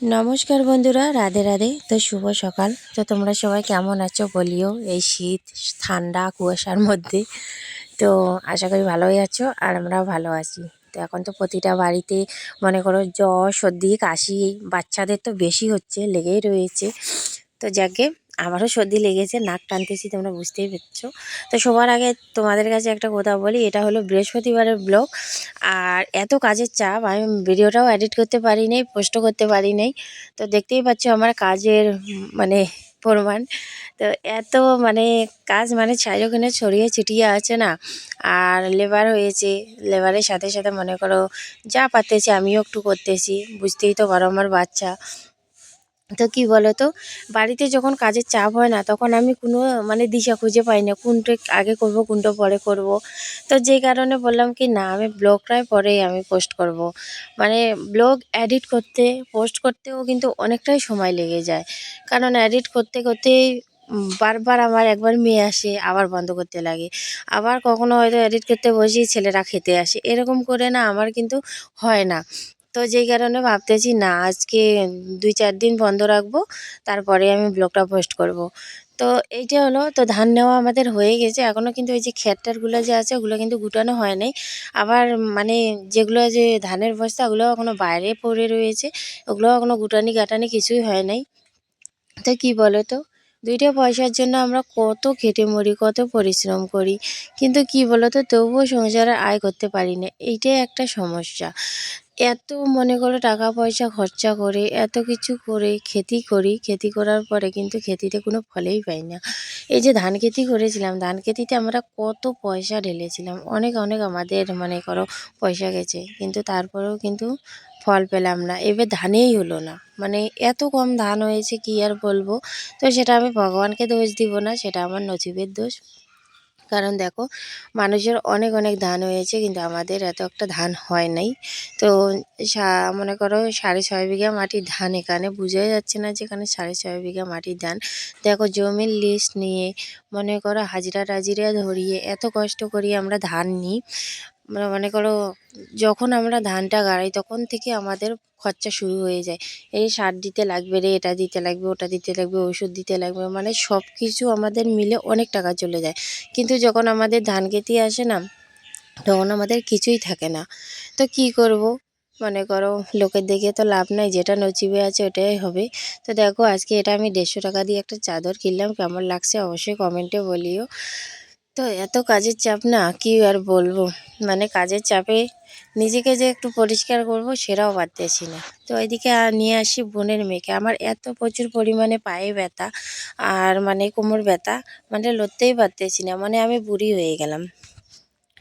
নমস্কার বন্ধুরা, রাধে রাধে। তো শুভ সকাল। তো তোমরা সবাই কেমন আছো বলিও এই শীত, ঠান্ডা, কুয়াশার মধ্যে। তো আশা করি ভালোই আছো আর আমরাও ভালো আছি। তো এখন তো প্রতিটা বাড়িতে মনে করো জ্বর, সর্দি, কাশি বাচ্চাদের তো বেশি হচ্ছে, লেগেই রয়েছে। তো যাকে আমারও সর্দি লেগেছে, নাক টানতেছি, তোমরা বুঝতেই পারছ। তো সবার আগে তোমাদের কাছে একটা কথা বলি, এটা হলো বৃহস্পতিবারের ব্লগ। আর এত কাজের চাপ, আমি ভিডিওটাও এডিট করতে পারি নাই, পোস্টও করতে পারি নাই। তো দেখতেই পাচ্ছ আমার কাজের মানে প্রমাণ। তো এত মানে কাজ মানে চারিখানে ছড়িয়ে ছিটিয়ে আছে না, আর লেবার হয়েছে লেবারের সাথে সাথে মনে করো যা পারতেছি, আমিও একটু করতেছি, বুঝতেই তো পারো আমার বাচ্চা। তো কি বলো তো বাড়িতে যখন কাজের চাপ হয় না, তখন আমি কোনো মানে দিশা খুঁজে পাই না, কোনটা আগে করব, কোনটা পরে করব। তো যে কারণে বললাম কি, না, আমি ব্লগটাই পরে আমি পোস্ট করব। মানে ব্লগ এডিট করতে পোস্ট করতেও কিন্তু অনেকটাই সময় লেগে যায়। কারণ এডিট করতে করতেই বারবার আমার একবার মেয়ে আসে, আবার বন্ধ করতে লাগে। আবার কখনো হয়তো এডিট করতে বসি ছেলেরা খেতে আসে। এরকম করে না, আমার কিন্তু হয় না। তো যেই কারণে ভাবতেছি, না, আজকে দুই চার দিন বন্ধ রাখব, তারপরে আমি ব্লগটা পোস্ট করব। তো এইটা হলো, তো ধান নেওয়া আমাদের হয়ে গেছে। এখনও কিন্তু ওই যে খেরটারগুলো যে আছে, ওগুলো কিন্তু গুটানো হয় নাই। আবার মানে যেগুলো যে ধানের বস্তা ওগুলো এখনও বাইরে পড়ে রয়েছে। ওগুলো এখনও গুটানি গাটানি কিছুই হয় নাই। তো কি বলো তো দুইটা পয়সার জন্য আমরা কত খেটে মরি, কত পরিশ্রম করি। কিন্তু কি বলো তো তবুও সংসারে আয় করতে পারি না। এইটাই একটা সমস্যা। এত মনে করো টাকা পয়সা খরচা করে, এত কিছু করে খেতি করি, খেতি করার পরে কিন্তু খেতিতে কোনো ফলেই পাই না। এই যে ধান খেতি করেছিলাম, ধান খেতিতে আমরা কত পয়সা ঢেলেছিলাম। অনেক অনেক আমাদের মনে করো পয়সা গেছে, কিন্তু তারপরেও কিন্তু ফল পেলাম না। এবার ধানেই হলো না। মানে এত কম ধান হয়েছে, কি আর বলব? তো সেটা আমি ভগবানকে দোষ দিব না, সেটা আমার নসিবের দোষ। কারণ দেখো, মানুষের অনেক অনেক ধান হয়েছে কিন্তু আমাদের এত একটা ধান হয় নাই। তো মনে করো সাড়ে ছয় বিঘা মাটির ধান এখানে, বোঝাই যাচ্ছে না যে এখানে সাড়ে ছয় বিঘা মাটির ধান। দেখো জমির লিস্ট নিয়ে, মনে করো হাজিরা টাজিরা ধরিয়ে এত কষ্ট করি আমরা ধান নিই। মানে মনে করো, যখন আমরা ধানটা গাড়াই তখন থেকে আমাদের খরচা শুরু হয়ে যায়। এই সার দিতে লাগবে রে, এটা দিতে লাগবে, ওটা দিতে লাগবে, ওষুধ দিতে লাগবে মানে সব কিছু আমাদের মিলে অনেক টাকা চলে যায়। কিন্তু যখন আমাদের ধান খেতে আসে না, তখন আমাদের কিছুই থাকে না। তো কি করব? মনে করো, লোকের দেখে তো লাভ নাই, যেটা নচিবে আছে ওটাই হবে। তো দেখো, আজকে এটা আমি দেড়শো টাকা দিয়ে একটা চাদর কিনলাম, কেমন লাগছে অবশ্যই কমেন্টে বলিও। তো এত কাজের চাপ না, কি আর বলব? মানে কাজের চাপে নিজেকে যে একটু পরিষ্কার করব সেটাও পারতেছি না। তো এদিকে নিয়ে আসি বোনের মেয়েকে। আমার এত প্রচুর পরিমাণে পায়ে ব্যথা আর মানে কোমর ব্যথা মানে লড়তেই পারতেছি না। মানে আমি বুড়ি হয়ে গেলাম।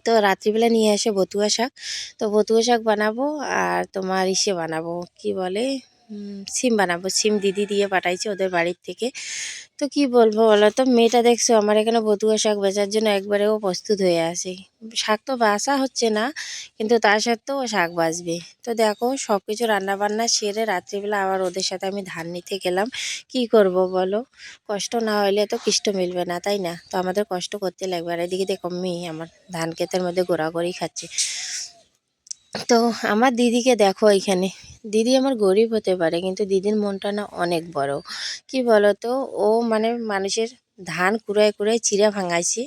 তো রাত্রিবেলা নিয়ে আসে বতুয়া শাক। তো বতুয়া শাক বানাবো আর তোমার ইসে বানাবো। কি বলে? সিম বানাবো, সিম দিদি দিয়ে পাঠাইছে ওদের বাড়ির থেকে। তো কি বলব বলো তো, মেয়েটা দেখছ আমার এখানে বতুয়া শাক বেচার জন্য একবারেও প্রস্তুত হয়ে আসে শাক তো বাসা হচ্ছে না, কিন্তু তার সত্ত্বেও শাক বাজবে তো দেখো সব কিছু রান্নাবান্না সেরে রাত্রিবেলা আবার ওদের সাথে আমি ধান নিতে গেলাম। কি করব বলো? কষ্ট না হলে তো কৃষ্ট মিলবে না, তাই না? তো আমাদের কষ্ট করতে লাগবে। আর এদিকে দেখো, মেয়ে আমার ধান ক্ষেতের মধ্যে গোড়াগড়ি খাচ্ছে। তো আমার দিদিকে দেখো এখানে। দিদি আমার গরিব হতে পারে, কিন্তু দিদির মনটা না অনেক বড়। কি বলতো? ও মানে মানুষের ধান কুড়ায় কুড়ায় চিরা ভাঙাইছে।